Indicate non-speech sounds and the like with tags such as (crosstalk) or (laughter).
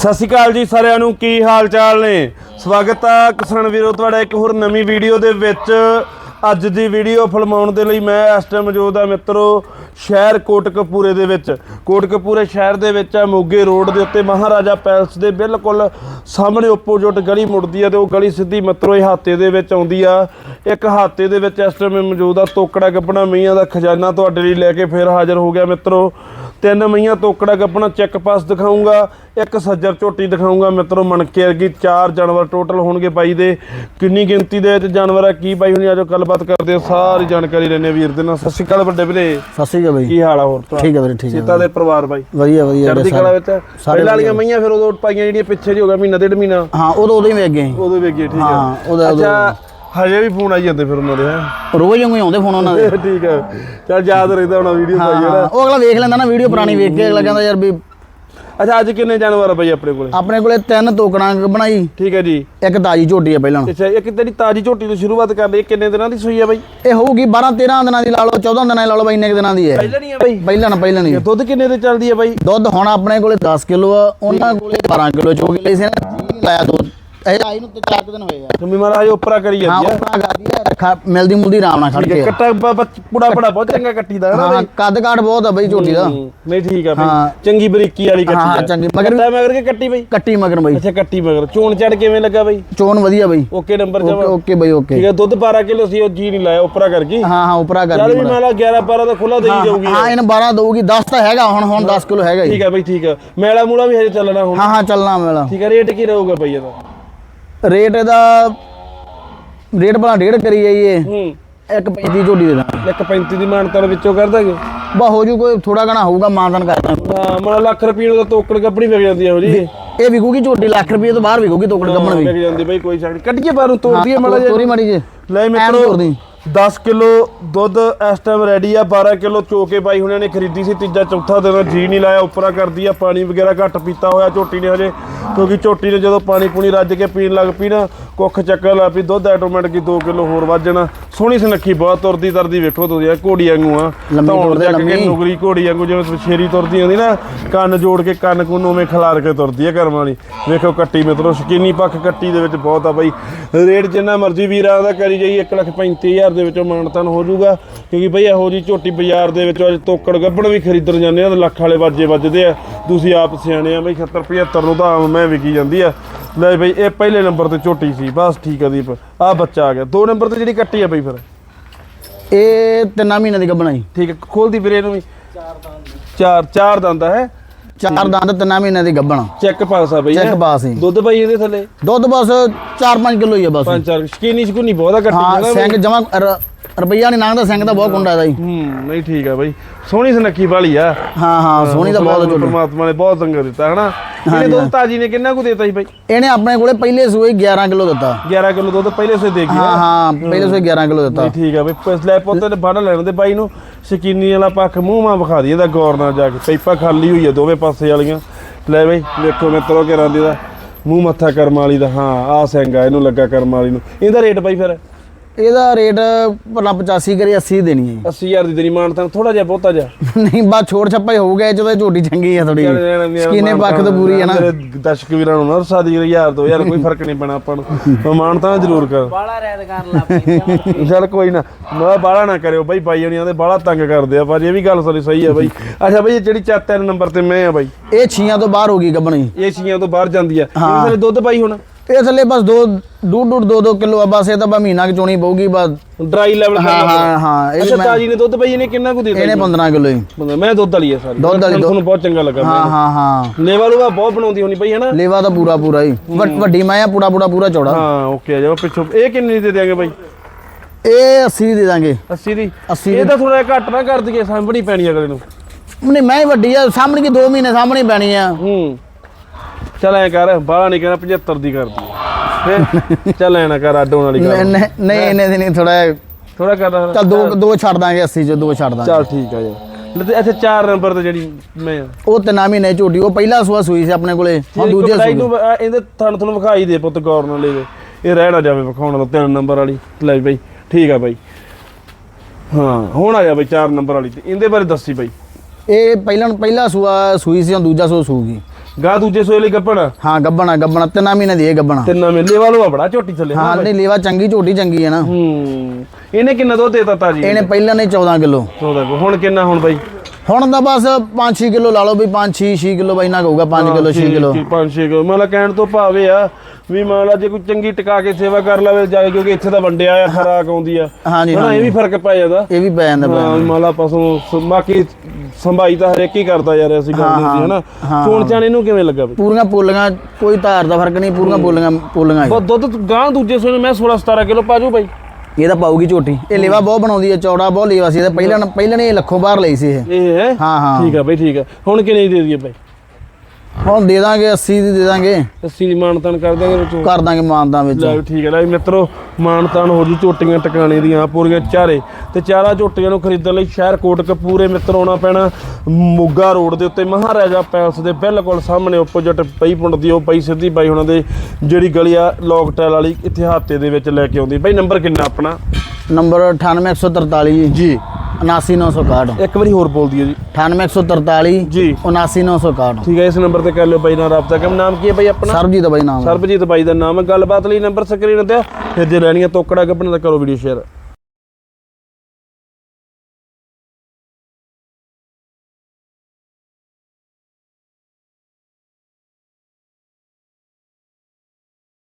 ਸਤਿ ਸ਼੍ਰੀ ਅਕਾਲ ਜੀ ਸਾਰਿਆਂ ਨੂੰ, ਕੀ ਹਾਲ ਚਾਲ ਨੇ? ਸਵਾਗਤ ਆ ਕਿਸਾਨ ਵੀਰੋ, ਤੁਹਾਡਾ ਇੱਕ ਹੋਰ ਨਵੀਂ ਵੀਡੀਓ ਦੇ ਵਿੱਚ। ਅੱਜ ਦੀ ਵੀਡੀਓ ਫਿਲਮਾਉਣ ਦੇ ਲਈ ਮੈਂ ਇਸ ਟਾਈਮ ਮੌਜੂਦ ਆ ਮਿੱਤਰੋ, ਸ਼ਹਿਰ ਕੋਟਕਪੂਰੇ ਦੇ ਵਿੱਚ। ਕੋਟਕਪੂਰੇ ਸ਼ਹਿਰ ਦੇ ਵਿੱਚ ਆ ਮੋਗੇ ਰੋਡ ਦੇ ਉੱਤੇ ਮਹਾਰਾਜਾ ਪੈਲਸ ਦੇ ਬਿਲਕੁਲ ਸਾਹਮਣੇ ਓਪੋਜਿਟ ਗਲੀ ਮੁੜਦੀ ਆ ਤੇ ਉਹ ਗਲੀ ਸਿੱਧੀ ਮਿੱਤਰੋ ਇਹ ਹਾਤੇ ਦੇ ਵਿੱਚ ਆਉਂਦੀ ਆ। ਇੱਕ ਹਾਤੇ ਦੇ ਵਿੱਚ ਇਸ ਟਾਈਮ ਮੌਜੂਦ ਆ ਤੋਕੜਾ ਗੱਪਣਾ, ਮਈਆਂ ਦਾ ਖਜ਼ਾਨਾ ਤੁਹਾਡੇ ਲਈ ਲੈ ਕੇ ਫੇਰ ਹਾਜ਼ਰ ਹੋ ਗਿਆ ਮਿੱਤਰੋ। ਤਿੰਨ ਮਈਆਂ ਤੋਕੜਾ ਗੱਪਣਾ, ਚੈੱਕ ਪਾਸ ਦਿਖਾਉਂਗਾ ਇੱਕ ਸੱਜਰ ਝੋਟੀ ਦਿਖਾਉਂਗਾ ਮਿੱਤਰੋ ਮਣਕੇ ਵਰਗੀ ਚਾਰ ਜਾਨਵਰ ਟੋਟਲ ਹੋਣਗੇ ਬਾਈ ਦੇ। ਕਿੰਨੀ ਗਿਣਤੀ ਦੇ ਵਿੱਚ ਜਾਨਵਰ ਆ ਕੀ ਬਾਈ ਹੁਣੀ ਆਜੋ ਗੱਲਬਾਤ ਕਰਦੇ ਆ ਸਾਰੀ ਜਾਣਕਾਰੀ ਲੈਣੇ ਵੀਰ ਦੇ ਨਾਲ। ਸਤਿ ਸ਼੍ਰੀ ਅਕਾਲ ਵੱਡੇ ਵੀਰੇ। ਸਤਿ ਸ਼੍ਰੀ ਅਕਾਲ ਬਾਈ। ਕੀ ਹਾਲ ਆ ਹੋਰ ਤੁਹਾਡਾ? ਠੀਕ ਹੈ ਵੀਰੇ ਠੀਕ ਹੈ ਸੀਤਾ ਦੇ ਪਰਿਵਾਰ ਬਾਈ। ਵਧੀਆ ਵਧੀਆ ਚੜ੍ਹਦੀ ਕਲਾ ਵਿੱਚ ਸਾਰੇ ਪਹਿਲਾਂ ਵਾਲੀਆਂ ਮਈਆਂ ਫਿਰ ਉਦੋਂ ਪਾਈਆਂ ਜਿਹੜੀਆਂ ਪਿੱਛੇ ਜੀ ਹੋ ਗਿਆ ਮਹੀਨਾ ਡੇਢ ਮਹੀਨਾ। ਹਾਂ ਉਦੋਂ ਉਦੋਂ ਹੀ ਵੇਖ ਗਏ ਉਦੋਂ ਵੇਖੀਏ ਠੀਕ ਹਾਂ, ਹੈ ਉਹਦਾ- ਅੱਛਾ ਹਜੇ ਵੀ ਫੋਨ ਆਈ ਜਾਂਦੇ ਫਿਰ ਉਹਨਾਂ ਦੇ ਹੈਂ? ਰੋਜ਼ ਵਾਂਗੂ ਹੀ ਆਉਂਦੇ ਫੋਨ ਉਹਨਾਂ ਦੇ। (laughs) ਠੀਕ ਹੈ ਚਲ ਯਾਦ ਰਹਿੰਦਾ ਹੁਣ ਵੀਡੀਓ ਪਾਈ ਜਿਹੜਾ ਉਹ ਅਗਲਾ ਵੇਖ ਲੈਂਦਾ ਨਾ ਵੀਡੀਓ ਪੁਰਾਣੀ ਵੇਖ ਕੇ ਅਗਲਾ ਕਹਿੰਦਾ ਯਾਰ ਵੀ ਅੱਛਾ ਅੱਜ ਕਿੰਨੇ ਜਾਨਵਰ ਆ ਬਾਈ ਆਪਣੇ ਕੋਲੇ? ਆਪਣੇ ਕੋਲੇ ਤਿੰਨ ਤੋਕੜਾਂ ਬਣਾਈ। ਠੀਕ ਹੈ ਜੀ। ਇੱਕ ਤਾਜੀ ਝੋਟੀ ਆ ਪਹਿਲਾਂ। ਅੱਛਾ ਇੱਕ ਤੇਰੀ ਤਾਜੀ ਝੋਟੀ ਤੋਂ ਸ਼ੁਰੂਆਤ ਕਰ ਲਈ ਕਿੰਨੇ ਦਿਨਾਂ ਦੀ ਸੂਈ ਆ ਬਾਈ? ਇਹ ਹੋਊਗੀ 12 13 ਦਿਨਾਂ ਦੀ ਲਾ ਲਓ 14 ਦਿਨਾਂ ਦੀ ਲਾ ਲਓ ਬਾਈ ਇੰਨੇ ਕੁ ਦਿਨਾਂ ਦੀ ਹੈ। ਪਹਿਲਾਂ ਨਹੀਂ ਆ ਬਾਈ? ਪਹਿਲਾਂ ਪਹਿਲਾਂ ਨਹੀਂ ਦੁੱਧ ਕਿੰਨੇ ਦੇ ਚੱਲਦੀ ਆ ਬਾਈ? ਦੁੱਧ ਹੁਣ ਆਪਣੇ ਕੋਲੇ 10 ਕਿਲੋ ਆ ਉਹਨਾਂ ਕੋਲੇ 12 ਕਿਲੋ ਚੋ ਕੇ ਲਈ ਸੀ ਨਾ ਲਾਇਆ ਦੁੱਧ। ਇਹ ਆਈ ਨੂੰ ਤੇ 4 ਦਿਨ ਹੋਏ ਆ। ਤੁਮੀ ਮਹਾਰਾਜ ਉਪਰਾ ਕਰੀ ਹਾਂ ਜਾਂਦੀ ਆ। ਉਹ ਗਾਦੀ ਆ ਰੱਖਾ ਮਿਲਦੀ ਮੁਲਦੀ ਆਰਾਮ ਨਾਲ ਖੜ ਠੀਕ ਹੈ ਕੇ। ਕੱਟਾ ਬ- ਬ- ਪੁੜਾ ਪੜਾ ਬਹੁਤ ਚੰਗਾ ਕੱਟੀ ਦਾ ਹੈ ਨਾ ਹਾਂ ਬਾਈ। ਕੱਦ ਕਾਠ ਬਹੁਤ ਆ ਬਈ ਝੋਟੀ ਦਾ। ਹੂੰ, ਨਹੀਂ ਠੀਕ ਆ ਹਾਂ। ਬਾਈ ਚੰਗੀ ਬਰੀਕੀ ਵਾਲੀ ਕੱਟੀ ਹਾਂ, ਆ। ਹਾਂ, ਚੰਗੀ, ਮਗਰ- ਮਗਰ ਮਗਰ ਕੇ ਕੱਟੀ ਬਾਈ? ਕੱਟੀ ਮਗਰ ਬਈ। ਅੱਛਾ ਕੱਟੀ ਮਗਰ। ਚੋਣ ਚੜ ਕਿਵੇਂ ਲੱਗਾ ਬਾਈ? ਚੋਣ ਵਧੀਆ ਬਈ। ਓਕੇ ਨੰਬਰ ਓਕੇ ਜਮਾ। ਓਕੇ ਬਈ ਓਕੇ। ਠੀਕ ਹੈ ਦੁੱਧ 12 ਕਿਲੋ ਸੀ ਉਹ ਜੀ ਨਹੀਂ ਲਾਇਆ ਉਪਰਾ ਕਰ ਗਈ। ਹਾਂ ਹਾਂ ਉਪਰਾ ਕਰ ਚੱਲ ਦੀ ਵੀ ਮਾੜਾ। ਮੰਨ ਲਾ 11 12 ਤਾਂ ਖੁੱਲਾ ਦੇਈ ਜਾਊਗੀ ਹਾਂ ਇਹਨੂੰ 12 ਦਊਗੀ 10 ਤਾਂ ਹੈਗਾ ਹੁਣ ਹੁਣ 10 ਕਿਲੋ ਹੈਗਾ ਠੀਕ ਹੈ ਬਾਈ ਠੀਕ ਹੈ ਮੇਲਾ ਮੂਲਾ ਵੀ ਹਜੇ ਚੱਲਣਾ ਹੁਣ। ਹਾਂ ਹਾਂ ਚੱਲਣਾ ਮੇਲਾ। ਠੀਕ ਹੈ ਰੇਟ ਕੀ ਰਹੂਗਾ ਬਾਈ ਇਹਦਾ? ਰੇਟ ਇਹਦਾ ਰੇਟ ਭਲਾ ਡੇਢ ਕਰੀ ਜਾਈਏ। ਹੂੰ। ਇੱਕ 35 ਝੋਟੀ ਦੇ ਦਾਂ ਇੱਕ 35 ਦੀ ਮਾਨਤਾਂ ਵਿੱਚੋਂ ਕਰ ਦਾਂਗੇ। ਬਾ ਹੋ ਜੂ ਕੋਈ ਥੋੜਾ ਘਣਾ ਹੋਊਗਾ ਮਾਨਤਨ ਕਰਦਾ ਹਾਂ ਮਨ ਲੱਖ ਰੁਪਏ ਦਾ ਤੋਕੜ ਕੱਪੜੀ ਵਿਕ ਜਾਂਦੀ ਹੈ ਉਹ ਜੀ ਇਹ ਵਿਕੂਗੀ ਝੋਟੀ ਲੱਖ ਰੁਪਏ ਤੋਂ ਬਾਹਰ ਵਿਕੂਗੀ ਤੋਕੜ ਕੱਪਣ ਵੀ। ਵਿਕ ਜਾਂਦੀ ਬਾਈ ਕੋਈ ਸ਼ੱਕ ਨਹੀਂ ਕੱਢੀਏ ਬਾਹਰੋਂ ਤੋੜਦੀਏ ਮਾੜਾ ਜਿਹਾ। ਤੋਰੀ ਮਾੜੀ ਜੇ ਲੈ ਮਿੱਤਰੋ ਤੋੜਦੀ 10 ਕਿਲੋ ਦੁੱਧ ਇਸ ਟਾਈਮ ਰੈਡੀ ਆ 12 ਕਿਲੋ ਚੋਕੇ ਬਾਈ ਹੁਣਾਂ ਨੇ ਖਰੀਦੀ ਸੀ ਤੀਜਾ ਚੌਥਾ ਦਿਨ ਜੀ ਨਹੀਂ ਲਾਇਆ ਉੱਪਰਾ ਕਰਦੀ ਆ ਪਾਣੀ ਵਗੈਰਾ ਘੱਟ ਪੀਤਾ ਹੋਇਆ ਝੋਟੀ ਨੇ ਹਜੇ। ਕਿਉਂਕਿ ਝੋਟੀ ਨੇ ਜਦੋਂ ਪਾਣੀ ਪੂਣੀ ਰੱਜ ਕੇ ਪੀਣ ਲੱਗ ਪਈ ਨਾ ਕੁੱਖ ਚੱਕਰ ਲਾ ਪਈ ਦੁੱਧ ਆਟੋਮੈਟਿਕ 2 ਕਿਲੋ ਹੋਰ ਵੱਧ ਜਾਣਾ। ਸੋਹਣੀ ਸੁਨੱਖੀ ਬਹੁਤ ਤੁਰਦੀ ਤਰਦੀ ਵੇਖੋ ਤੁਸੀਂ ਆ ਘੋੜੀ ਵਾਂਗੂ ਆ। ਧੌਣ ਚੱਕ ਕੇ। ਨੁਗਰੀ ਘੋੜੀ ਵਾਂਗੂ ਜਿਵੇਂ ਸ਼ੇਰੀ ਤੁਰਦੀ ਹੁੰਦੀ ਨਾ ਕੰਨ ਜੋੜ ਕੇ ਕੰਨ ਕੁੰਨ ਉਵੇਂ ਖਿਲਾਰ ਕੇ ਤੁਰਦੀ ਆ ਕਰਮ ਵਾਲੀ। ਵੇਖੋ ਕੱਟੀ ਮਿੱਤਰੋ ਸ਼ਕੀਨੀ ਪੱਖ ਕੱਟੀ ਦੇ ਵਿੱਚ ਬਹੁਤ ਆ ਬਾਈ। ਰੇਟ ਜਿੰਨਾ ਮਰਜ਼ੀ ਵੀਰਾਂ ਦਾ ਕਰੀ ਜਾਈ 135000 ਦੇ ਵਿੱਚੋਂ ਮਾਨਤਨ ਹੋ ਜਾਊਗਾ। ਕਿਉਂਕਿ ਬਈ ਇਹੋ ਜੀ ਝੋਟੀ ਬਾਜ਼ਾਰ ਦੇ ਵਿੱਚ ਅੱਜ ਤੋਕੜ ਗੱਬੜ ਵੀ ਖਰੀਦਣ ਜਾਂਦੇ ਆ ਲੱਖ ਵਾਲੇ ਵਾਜੇ ਵੱਜਦੇ ਆ। ਤੁਸੀਂ ਆਪ ਸਿਆਣੇ ਆ ਬਈ 70 75 ਨੂੰ ਤਾਂ ਆਮ ਮੈਂ ਵਿਕੀ ਜਾਂਦੀ ਆ। ਲੈ ਬਈ ਇਹ ਪਹਿਲੇ ਨੰਬਰ ਤੇ ਝੋਟੀ ਸੀ ਬਸ ਠੀਕ ਆ ਦੀਪ। ਆ ਬੱਚਾ ਆ ਗਿਆ। ਦੋ ਨੰਬਰ ਤੇ ਜਿਹੜੀ ਕੱਟੀ ਆ ਬਈ ਫਿਰ। ਇਹ ਤਿੰਨਾਂ ਮਹੀਨਿਆਂ ਦੀ ਗੱਬਣਾਈ ਠੀਕ ਹੈ ਖੋਲਦੀ ਵੀਰੇ ਇਹਨੂੰ ਵੀ। ਚਾਰ ਚਾਰ ਦੰਦ ਹੈ ਚਾਰ ਦੰਦ ਤਿੰਨਾਂ ਮਹੀਨਿਆਂ ਦੀ ਗੱਬਣ ਚੈੱਕ ਪਾਸ ਆ ਬਈ ਚੈੱਕ? ਪਾਸ ਹੀ ਦੁੱਧ ਬਾਈ ਇਹਦੇ ਥੱਲੇ। ਦੁੱਧ ਬਸ 4-5 ਕਿਲੋ ਹੀ ਆ ਬਸ। ਪੰਜ ਚਾਰ ਸ਼ਕੀਨੀ ਸ਼ਕੂਨੀ ਬਹੁਤ ਕੱਟੀ ਹਾਂ ਸਿੰਘ ਜਮਾ ਰੁਪਈਆ ਨਹੀਂ ਲੰਘਦਾ ਸਿੰਘ ਦਾ ਬਹੁਤ ਕੁੰਡਾ ਇਹਦਾ ਜੀ। ਹੂੰ ਨਹੀਂ ਠੀਕ ਆ ਬਾਈ। ਸੋਹਣੀ ਸੁਨੱਖੀ ਵਾਲੀ ਆ। ਹਾਂ ਹਾਂ ਸੋਹਣੀ ਤਾਂ ਬਹੁਤ ਝੋਟੀ ਪਰਮਾਤਮਾ ਨੇ ਬਹੁਤ ਚੰਗਾ ਦਿੱਤਾ ਹਨਾ? ਇਹਨੇ ਦੁੱਧ ਤਾਜੀ ਨੇ ਕਿੰਨਾ ਕੁ ਦਿੱਤਾ ਸੀ ਬਾਈ? ਇਹਨੇ ਆਪਣੇ ਕੋਲੇ ਪਹਿਲੇ ਸੂਏ 11 ਕਿਲੋ ਦਿੱਤਾ। 11 ਕਿਲੋ ਦੁੱਧ ਪਹਿਲੇ ਸੇ ਦੇ ਗਿਆ। ਹਾਂ ਹਾਂ ਪਹਿਲੇ ਸੂਏ 11 ਕਿਲੋ ਦਿੱਤਾ। ਨਹੀਂ ਠੀਕ ਆ ਬਈ ਪਿਛਲੇ ਪੁੱਤ ਨੇ ਬਣ ਲੈਣ ਦੇ ਬਾਈ ਨੂੰ। ਸ਼ਕੀਨੀ ਵਾਲਾ ਪੱਖ ਮੂੰਹ ਮਾ ਵਿਖਾ ਦੀ ਇਹਦਾ ਗੌਰ ਨਾਲ ਜਾ ਕੇ। ਪੈਪਾ ਖਾਲੀ ਹੋਈ ਆ ਦੋਵੇਂ ਪਾਸੇ ਵਾਲੀਆਂ। ਲੈ ਬਈ ਵੇਖੋ ਮਿੱਤਰੋ ਕਿ ਰਾਂਦੀ ਦਾ ਮੂੰਹ ਮੱਥਾ ਕਰਮ ਵਾਲੀ ਦਾ ਹਾਂ ਆ ਸਿੰਘ ਆ ਇਹਨੂੰ ਲੱਗਾ ਕਰਮ ਵਾਲੀ ਨੂੰ। ਇਹਦਾ ਰੇਟ ਬਾਈ ਫਿਰ? ਇਹਦਾ ਰੇਟ ਭਲਾ 85 ਕਰੀ 80 ਦੇਣੀ ਹੈ। 80000 ਦੀ ਤੇਰੀ ਮਾਨ ਤਾਂ ਥੋੜਾ ਜਿਹਾ ਬਹੁਤਾ ਜਿਹਾ। ਨਹੀਂ ਬਾ ਛੋੜ ਛੱਪਾ ਹੀ ਹੋਊਗਾ ਇਹ ਜਦੋਂ ਝੋਟੀ ਚੰਗੀ ਆ ਥੋੜੀ ਸਕੀਨੇ ਪੱਖ ਤਾਂ ਪੂਰੀ ਹੈ ਨਾ। ਦਰਸ਼ਕ ਵੀਰਾਂ ਨੂੰ ਨਾ ਸਾਦੀ ਹਜ਼ਾਰ ਦੋ ਹਜ਼ਾਰ ਕੋਈ ਫ਼ਰਕ ਨਹੀਂ ਪੈਣਾ ਆਪਾਂ ਨੂੰ। ਮਾਨ ਤਾਂ ਜ਼ਰੂਰ ਕਰ। ਬਾਲਾ ਰੈਦ ਕਰ ਲਾ ਚੱਲ ਕੋਈ ਨਾ ਮੈਂ ਬਾਲਾ ਨਾ ਕਰਿਓ ਬਾਈ ਬਾਈ ਜਣੀਆਂ ਦੇ ਬਾਲਾ ਤੰਗ ਕਰਦੇ ਆ ਪਰ ਇਹ ਵੀ ਗੱਲ ਸਾਰੀ ਸਹੀ ਆ ਬਾਈ। ਅੱਛਾ ਬਾਈ ਇਹ ਜਿਹੜੀ ਚਾ ਤਿੰਨ ਨੰਬਰ ਤੇ ਮੈਂ ਆ ਬਾਈ। ਇਹ ਛੀਆਂ ਤੋਂ ਬਾਹਰ ਹੋ ਗਈ ਗੱਬਣੀ। ਇਹ ਛੀਆਂ ਤੋਂ ਬਾਹਰ ਜਾਂਦੀ ਆ। ਹਾਂ। ਇਹਦੇ ਥੱਲੇ ਦੁੱਧ ਬਾਈ ਹੁਣ। ਇਹ ਥੱਲੇ ਬਸ ਦੋ ਡੂਢ ਡੂਢ ਦੋ ਦੋ ਕਿਲੋ ਆ ਬਸ ਇਹ ਤਾਂ ਬਾ ਮਹੀਨਾ ਕਿ ਚੋਣੀ ਪਊਗੀ ਬਸ। ਡਰਾਈ ਲੈਵਲ ਹਾਂ ਹਾਂ ਹਾਂ ਇਹ ਅੱਛਾ ਮੈਂ ਤਾਜੀ ਨੇ ਦੁੱਧ ਬਾਈ ਇਹਨੇ ਕਿੰਨਾ ਕੁ ਦਿੱਤਾ ਇਹਨੇ 15 ਕਿਲੋ ਹੀ ਬੰਦਾ ਮੈਂ ਦੁੱਧ ਵਾਲੀ ਆ ਸਾਰੀ। ਦੁੱਧ ਵਾਲੀ, ਤੁਹਾਨੂੰ ਬਹੁਤ ਚੰਗਾ ਲੱਗਾ ਹਾਂ ਹਾਂ ਹਾਂ। ਲੇਵਾ ਲੂਵਾ ਬਹੁਤ ਬਣਾਉਂਦੀ ਹੋਣੀ ਬਾਈ ਹਨਾ ਲੇਵਾ ਤਾਂ ਪੂਰਾ ਪੂਰਾ ਹੀ। ਵੱਡ- ਵੱਡੀ ਮੈਂ ਆ ਪੂਰਾ ਪੂਰਾ ਪੂਰਾ ਚੌੜਾ। ਹਾਂ ਓਕੇ ਆ ਜਾਓ ਪਿੱਛੋਂ। ਇਹ ਕਿੰਨੀ ਦੀ ਦੇ ਦਿਆਂਗੇ ਬਾਈ? ਇਹ 80 ਦੇ ਦਾਂਗੇ। 80 ਦੀ? 80 ਇਹ ਤਾਂ ਥੋੜਾ ਘੱਟ ਨਾ ਕਰ ਦਈਏ ਸਾਂਭਣੀ ਪੈਣੀ ਅਗਲੇ ਨੂੰ। ਨਹੀਂ ਮੈਂ ਹੀ ਵੱਡੀ ਆ ਸਾਹਮਣੇ ਕੀ 2 ਮਹੀਨੇ ਸਾਹਮਣੇ ਪੈਣੀ ਆ। ਹੂੰ। ਚੱਲ ਐ ਕਰ ਬਾਹਲਾ ਨਹੀਂ ਕਹਿਣਾ 75 ਦੀ ਕਰ ਦੀ। ਫੇਰ ਚੱਲ ਐ ਨਾ ਕਰ ਅੱਡੋਂ ਵਾਲੀ ਕਰ ਨਹੀਂ- ਨਹੀਂ ਇਹਨੇ ਦੀ ਨਹੀਂ ਥੋੜਾ ਥੋੜਾ ਕਰਦਾ ਚੱਲ ਦੋ ਦੋ ਛੱਡ ਦਾਂਗੇ 80 ਚ ਦੋ ਛੱਡ ਦਾਂਗੇ। ਚੱਲ ਠੀਕ ਆ ਜੀ। ਲੈ ਤੇ ਅੱਛਾ 4 ਨੰਬਰ ਤੇ ਜਿਹੜੀ ਮੈਂ ਉਹ ਤਿੰਨਾਂ ਮਹੀਨੇ ਝੋਟੀ ਉਹ ਪਹਿਲਾ ਸੂਆ ਸੂਈ ਸੀ ਆਪਣੇ ਕੋਲੇ ਹੁਣ ਦੂਜੇ ਨੂੰ ਆ ਇਹਦੇ ਥਣ ਤੁਹਾਨੂੰ ਵਿਖਾਈ ਦੇ ਪੁੱਤ ਗੌਰ ਨਾਲ ਲੈ ਇਹ ਰਹਿ ਨਾ ਜਾਵੇ ਵਿਖਾਉਣ ਦਾ 3 ਨੰਬਰ ਵਾਲੀ। ਲੈ ਬਈ ਠੀਕ ਆ ਬਾਈ। ਹਾਂ ਹੁਣ ਆ ਜਾ ਬਈ 4 ਨੰਬਰ ਵਾਲੀ ਤੇ ਇਹਦੇ ਬਾਰੇ ਦੱਸੀ ਬਾਈ। ਇਹ ਪਹਿਲਾਂ ਪਹਿਲਾ ਸੂਆ ਸੂਈ ਸੀ ਹੁਣ ਦੂਜਾ ਸੂਆ ਸੂਗੀ ਗਾ ਦੂਜੇ ਸੋਏ ਲਈ ਗੱਪਣ ਹਾਂ ਗੱਬਣਾ ਗੱਬਣਾ ਤਿੰਨਾਂ ਮਹੀਨੇ ਦੀ ਇਹ ਗੱਬਣਾ ਤਿੰਨਾਂ ਮੇਲੇ ਵਾਲੋ ਆ ਬੜਾ ਝੋਟੀ ਥੱਲੇ ਹਾਂ ਨਹੀਂ ਲੇਵਾ ਚੰਗੀ ਝੋਟੀ ਚੰਗੀ ਹੈ ਨਾ। ਹੂੰ ਇਹਨੇ ਕਿੰਨਾ ਦੁੱਧ ਦੇਤਾ ਤਾਜੀ? ਇਹਨੇ ਪਹਿਲਾਂ ਨੇ 14 ਕਿਲੋ। ਉਹਦਾ ਕੋ ਹੁਣ ਕਿੰਨਾ ਹੁਣ ਬਾਈ? ਹੁਣ ਤਾਂ ਬਸ 5-6 ਕਿਲੋ ਲਾ ਲਓ ਵੀ 5-6 6 ਕਿਲੋ ਬਾਈ ਨਾ ਕਹੂਗਾ 5 ਕਿਲੋ 6 ਕਿਲੋ। 5-6 ਕਿਲੋ। ਮਤਲਬ ਕਹਿਣ ਤੋਂ ਭਾਵੇਂ ਆ ਵੀ ਮੰਨ ਲਾ ਜੇ ਕੋਈ ਚੰਗੀ ਟਿਕਾ ਕੇ ਸੇਵਾ ਕਰ ਲਵੇ ਜਾਏ ਕਿਉਂਕਿ ਇੱਥੇ ਤਾਂ ਵੰਡਿਆ ਆ ਖਰਾਕ ਆਉਂਦੀ ਆ। ਹਾਂਜੀ ਹਨਾ ਇਹ ਵੀ ਫ਼ਰਕ ਪੈ ਜਾਂਦਾ। ਇਹ ਵੀ ਪੈ ਜਾਂਦਾ ਹਾਂ ਮੰਨ ਲਾ ਪਸ਼ੂ ਬਾਕੀ ਸੰਭਾਈ ਤਾਂ ਹਰੇਕ ਹੀ ਕਰਦਾ ਯਾਰ ਅਸੀਂ ਗੱਲ ਨਹੀਂ ਸੀ ਹਨਾ। ਹਾਂ, ਚੋਣ ਚਾਣ ਇਹਨੂੰ ਕਿਵੇਂ ਲੱਗਾ ਪੂਰੀਆਂ ਪੋਲੀਆਂ ਕੋਈ ਧਾਰ ਦਾ ਫ਼ਰਕ ਨਹੀਂ ਪੂਰੀਆਂ ਪੋਲੀਆਂ ਪੋਲੀਆਂ ਹੀ। ਦੁੱਧ ਗਾਂ ਦੂਜੇ ਸੋਨੇ ਮੈਂ 16 17 ਕਿਲੋ ਪਾਜੂ ਬਾਈ। ਇਹ ਤਾਂ ਪਾਉਗੀ ਝੋਟੀ। ਇਹ ਲੇਵਾ ਬਹੁਤ ਬਣਾਉਂਦੀ ਹੈ ਚੌੜਾ ਬਹੁਤ ਲੇਵਾ ਸੀ। ਇਹ ਪਹਿਲਾਂ ਪਹਿਲਾਂ ਨੇ ਇਹ ਲੱਖੋਂ ਬਾਹਰ ਲਈ ਸੀ ਇਹ। ਇਹ ਹੈ? ਹਾਂ ਹਾਂ। ਠੀਕ ਆ ਬਈ ਠੀਕ ਆ। ਹੁਣ ਕਿੰਨੇ ਦੀ ਦੇ ਦਈਏ ਬਾਈ? ਹੁਣ ਦੇ ਦਾਂਗੇ 80 ਦੀ ਦੇ ਦਾਂਗੇ। 80 ਦੀ ਮਾਨਤਾਨ ਕਰ ਦਾਂਗੇ ਵਿੱਚੋਂ ਕਰ ਦਾਂਗੇ ਮਾਨਦਾਂ ਵਿੱਚ। ਲੈ ਠੀਕ ਹੈ ਲੈ ਮਿੱਤਰੋ ਮਾਨਤਾਨ ਹੋ ਜੂ ਝੋਟੀਆਂ ਟਿਕਾਣੇ ਦੀਆਂ ਪੂਰੀਆਂ ਚਾਰੇ। ਤੇ ਚਾਰਾ ਝੋਟੀਆਂ ਨੂੰ ਖਰੀਦਣ ਲਈ ਸ਼ਹਿਰ ਕੋਟਕਪੂਰੇ ਮਿੱਤਰ ਆਉਣਾ ਪੈਣਾ ਮੋਗਾ ਰੋਡ ਦੇ ਉੱਤੇ ਮਹਾਰਾਜਾ ਪੈਲਸ ਦੇ ਬਿਲਕੁਲ ਸਾਹਮਣੇ ਆਪੋਜ਼ਿਟ ਪਈ ਪੁੰਡ ਦੀ ਉਹ ਪਈ ਸਿੱਧੀ ਬਾਈ ਉਹਨਾਂ ਦੇ ਜਿਹੜੀ ਗਲੀ ਆ ਲੋਕਟੈਲ ਵਾਲੀ ਇੱਥੇ ਹਾਤੇ ਦੇ ਵਿੱਚ ਲੈ ਕੇ ਆਉਂਦੀ। ਬਾਈ ਨੰਬਰ ਕਿੰਨਾ ਆਪਣਾ? ਨੰਬਰ 98143 ਜੀ। 79961 ਇੱਕ ਵਾਰੀ ਹੋਰ ਬੋਲ ਦਿਓ ਜੀ। 98143 ਜੀ। 79961 ਠੀਕ ਹੈ ਇਸ ਨੰਬਰ ਤੇ ਕਰ ਲਿਓ ਬਾਈ ਨਾਲ ਰਾਬਤਾ। ਕੰਮ ਨਾਮ ਕੀ ਹੈ ਬਾਈ ਆਪਣਾ? ਸਰਬਜੀਤ ਬਾਈ ਨਾਮ ਸਰਬਜੀਤ ਬਾਈ ਦਾ ਨਾਮ ਹੈ। ਗੱਲਬਾਤ ਲਈ ਨੰਬਰ ਸਕਰੀਨ ਤੇ। ਫਿਰ ਜੇ ਲੈਣੀਆਂ ਤੋਕੜਾ ਗੱਪਣ ਦਾ ਕਰੋ ਵੀਡੀਓ ਸ਼ੇਅਰ।